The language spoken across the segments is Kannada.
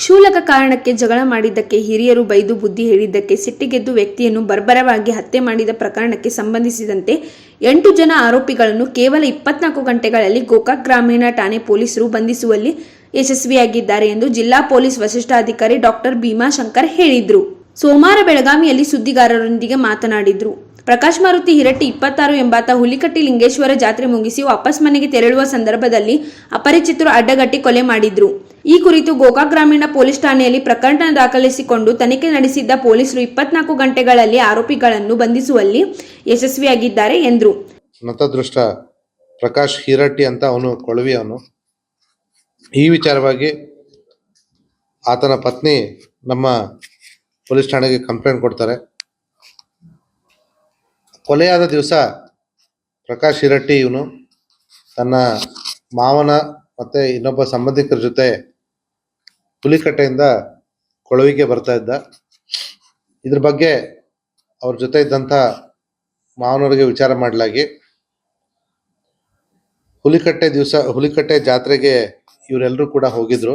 ಕ್ಷುಲ್ಲಕ ಕಾರಣಕ್ಕೆ ಜಗಳ ಮಾಡಿದ್ದಕ್ಕೆ ಹಿರಿಯರು ಬೈದು ಬುದ್ಧಿ ಹೇಳಿದ್ದಕ್ಕೆ ಸಿಟ್ಟಿಗೆದ್ದು ವ್ಯಕ್ತಿಯನ್ನು ಬರ್ಬರವಾಗಿ ಹತ್ಯೆ ಮಾಡಿದ ಪ್ರಕರಣಕ್ಕೆ ಸಂಬಂಧಿಸಿದಂತೆ ಎಂಟು ಜನ ಆರೋಪಿಗಳನ್ನು ಕೇವಲ ಇಪ್ಪತ್ನಾಲ್ಕು ಗಂಟೆಗಳಲ್ಲಿ ಗೋಕಾಕ್ ಗ್ರಾಮೀಣ ಠಾಣೆ ಪೊಲೀಸರು ಬಂಧಿಸುವಲ್ಲಿ ಯಶಸ್ವಿಯಾಗಿದ್ದಾರೆ ಎಂದು ಜಿಲ್ಲಾ ಪೊಲೀಸ್ ವರಿಷ್ಠಾಧಿಕಾರಿ ಡಾಕ್ಟರ್ ಭೀಮಾಶಂಕರ್ ಹೇಳಿದರು. ಸೋಮವಾರ ಬೆಳಗಾವಿಯಲ್ಲಿ ಸುದ್ದಿಗಾರರೊಂದಿಗೆ ಮಾತನಾಡಿದರು. ಪ್ರಕಾಶ್ ಮಾರುತಿ ಹಿರಟ್ಟಿ ಇಪ್ಪತ್ತಾರು ಎಂಬಾತ ಹುಲಿಕಟ್ಟಿ ಲಿಂಗೇಶ್ವರ ಜಾತ್ರೆ ಮುಗಿಸಿ ವಾಪಸ್ ಮನೆಗೆ ತೆರಳುವ ಸಂದರ್ಭದಲ್ಲಿ ಅಪರಿಚಿತರು ಅಡ್ಡಗಟ್ಟಿ ಕೊಲೆ ಮಾಡಿದ್ರು. ಈ ಕುರಿತು ಗೋಕಾಕ್ ಗ್ರಾಮೀಣ ಪೊಲೀಸ್ ಠಾಣೆಯಲ್ಲಿ ಪ್ರಕರಣ ದಾಖಲಿಸಿಕೊಂಡು ತನಿಖೆ ನಡೆಸಿದ್ದ ಪೊಲೀಸರು ಇಪ್ಪತ್ನಾಲ್ಕು ಗಂಟೆಗಳಲ್ಲಿ ಆರೋಪಿಗಳನ್ನು ಬಂಧಿಸುವಲ್ಲಿ ಯಶಸ್ವಿಯಾಗಿದ್ದಾರೆ ಎಂದರು. ಮತದೃಷ್ಟ ಪ್ರಕಾಶ್ ಹಿರಟ್ಟಿ ಅಂತ ಅವನು ಕೊಳವಿ ಅವನು ಈ ವಿಚಾರವಾಗಿ ಆತನ ಪತ್ನಿ ನಮ್ಮ ಪೊಲೀಸ್ ಠಾಣೆಗೆ ಕಂಪ್ಲೇಂಟ್ ಕೊಡ್ತಾರೆ. ಕೊಲೆಯಾದ ದಿವಸ ಪ್ರಕಾಶ್ ಹಿರಟ್ಟಿ ಇವನು ತನ್ನ ಮಾವನ ಮತ್ತೆ ಇನ್ನೊಬ್ಬ ಸಂಬಂಧಿಕರ ಜೊತೆ ಹುಲಿಕಟ್ಟೆಯಿಂದ ಕೊಳವಿಗೆ ಬರ್ತಾ ಇದ್ದ. ಇದ್ರ ಬಗ್ಗೆ ಅವ್ರ ಜೊತೆ ಇದ್ದಂಥ ಮಾವನವರಿಗೆ ವಿಚಾರ ಮಾಡಲಾಗಿ ಹುಲಿಕಟ್ಟೆ ದಿವಸ, ಹುಲಿಕಟ್ಟೆ ಜಾತ್ರೆಗೆ ಇವರೆಲ್ಲರೂ ಕೂಡ ಹೋಗಿದ್ರು.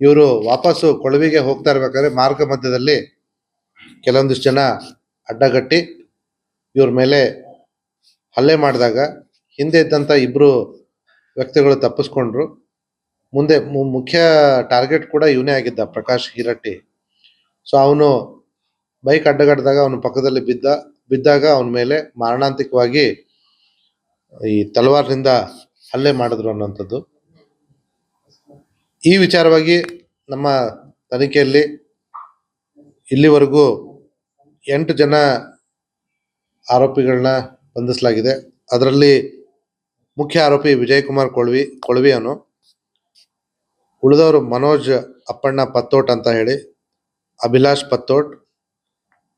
ಇವರು ವಾಪಸ್ಸು ಕೊಳವಿಗೆ ಹೋಗ್ತಾ ಇರ್ಬೇಕಾದ್ರೆ ಮಾರ್ಗ ಮಧ್ಯದಲ್ಲಿ ಕೆಲವೊಂದಿಷ್ಟು ಜನ ಅಡ್ಡಗಟ್ಟಿ ಇವ್ರ ಮೇಲೆ ಹಲ್ಲೆ ಮಾಡಿದಾಗ ಹಿಂದೆ ಇದ್ದಂಥ ಇಬ್ರು ವ್ಯಕ್ತಿಗಳು ತಪ್ಪಿಸ್ಕೊಂಡ್ರು. ಮುಂದೆ ಮುಖ್ಯ ಟಾರ್ಗೆಟ್ ಕೂಡ ಇವನೇ ಆಗಿದ್ದ ಪ್ರಕಾಶ್ ಹಿರಟ್ಟಿ. ಸೊ ಅವನು ಬೈಕ್ ಅಡ್ಡಗಟ್ಟಿದಾಗ ಅವನ ಪಕ್ಕದಲ್ಲಿ ಬಿದ್ದ, ಬಿದ್ದಾಗ ಅವನ ಮೇಲೆ ಮಾರಣಾಂತಿಕವಾಗಿ ಈ ತಲವಾರ್ನಿಂದ ಹಲ್ಲೆ ಮಾಡಿದ್ರು ಅನ್ನೋಂಥದ್ದು. ಈ ವಿಚಾರವಾಗಿ ನಮ್ಮ ತನಿಖೆಯಲ್ಲಿ ಇಲ್ಲಿವರೆಗೂ ಎಂಟು ಜನ ಆರೋಪಿಗಳನ್ನ ಬಂಧಿಸಲಾಗಿದೆ. ಅದರಲ್ಲಿ ಮುಖ್ಯ ಆರೋಪಿ ವಿಜಯ್ ಕುಮಾರ್ ಕೊಳ್ವಿ ಕೊಳ್ವಿ ಅವನು ಉಳಿದವರು ಮನೋಜ್ ಅಪ್ಪಣ್ಣ ಪತ್ತೋಟ್ ಅಂತ ಹೇಳಿ, ಅಭಿಲಾಷ್ ಪತ್ತೋಟ್,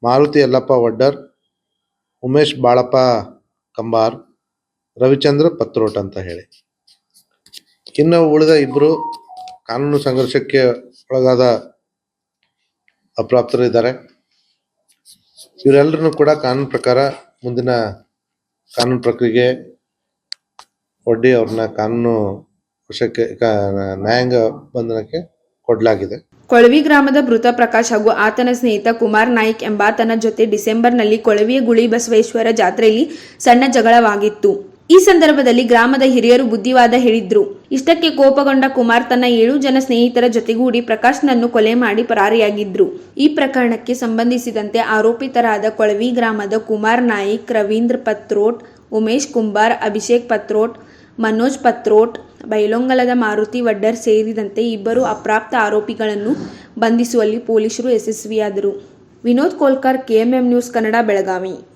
ಮಾರುತಿ ಯಲ್ಲಪ್ಪ ವಡ್ಡರ್, ಉಮೇಶ್ ಬಾಳಪ್ಪ ಕಂಬಾರ್, ರವಿಚಂದ್ರ ಪತ್ರೋಟ್ ಅಂತ ಹೇಳಿ. ಇನ್ನು ಉಳಿದ ಇಬ್ಬರು ಕಾನೂನು ಸಂಘರ್ಷಕ್ಕೆ ಒಳಗಾದ ಅಪ್ರಾಪ್ತರಿದ್ದಾರೆ. ಇವರೆಲ್ಲರನ್ನು ಕೂಡ ಕಾನೂನು ಪ್ರಕಾರ ಮುಂದಿನ ಕಾನೂನು ಪ್ರಕ್ರಿಯೆಗೆ ಒಡ್ಡಿ ಅವ್ರನ್ನ ಕಾನೂನು ವಶಕ್ಕೆ ನ್ಯಾಯಾಂಗ ಬಂಧನಕ್ಕೆ ಕೊಡಲಾಗಿದೆ. ಕೊಳವಿ ಗ್ರಾಮದ ಮೃತ ಪ್ರಕಾಶ್ ಹಾಗೂ ಆತನ ಸ್ನೇಹಿತ ಕುಮಾರ್ ನಾಯ್ಕ್ ಎಂಬಾತನ ಜೊತೆ ಡಿಸೆಂಬರ್ನಲ್ಲಿ ಕೊಳವಿಯ ಗುಳಿ ಬಸವೇಶ್ವರ ಜಾತ್ರೆಯಲ್ಲಿ ಸಣ್ಣ ಜಗಳವಾಗಿತ್ತು. ಈ ಸಂದರ್ಭದಲ್ಲಿ ಗ್ರಾಮದ ಹಿರಿಯರು ಬುದ್ಧಿವಾದ ಹೇಳಿದ್ರು. ಇಷ್ಟಕ್ಕೆ ಕೋಪಗೊಂಡ ಕುಮಾರ್ ತನ್ನ ಏಳು ಜನ ಸ್ನೇಹಿತರ ಜೊತೆಗೂಡಿ ಪ್ರಕಾಶ್ನನ್ನು ಕೊಲೆ ಮಾಡಿ ಪರಾರಿಯಾಗಿದ್ರು. ಈ ಪ್ರಕರಣಕ್ಕೆ ಸಂಬಂಧಿಸಿದಂತೆ ಆರೋಪಿತರಾದ ಕೊಳವಿ ಗ್ರಾಮದ ಕುಮಾರ್ ನಾಯ್ಕ್, ರವೀಂದ್ರ ಪತ್ರೋಟ್, ಉಮೇಶ್ ಕುಂಬಾರ್, ಅಭಿಷೇಕ್ ಪತ್ರೋಟ್ ಮನೋಜ್ ಪತ್ರೋಟ್ ಬೈಲೊಂಗಲದ ಮಾರುತಿ ವಡ್ಡರ್ ಸೇರಿದಂತೆ ಇಬ್ಬರು ಅಪ್ರಾಪ್ತ ಆರೋಪಿಗಳನ್ನು ಬಂಧಿಸುವಲ್ಲಿ ಪೊಲೀಸರು ಯಶಸ್ವಿಯಾದರು. Vinod Kolkar KMM news Kannada, Belagavi.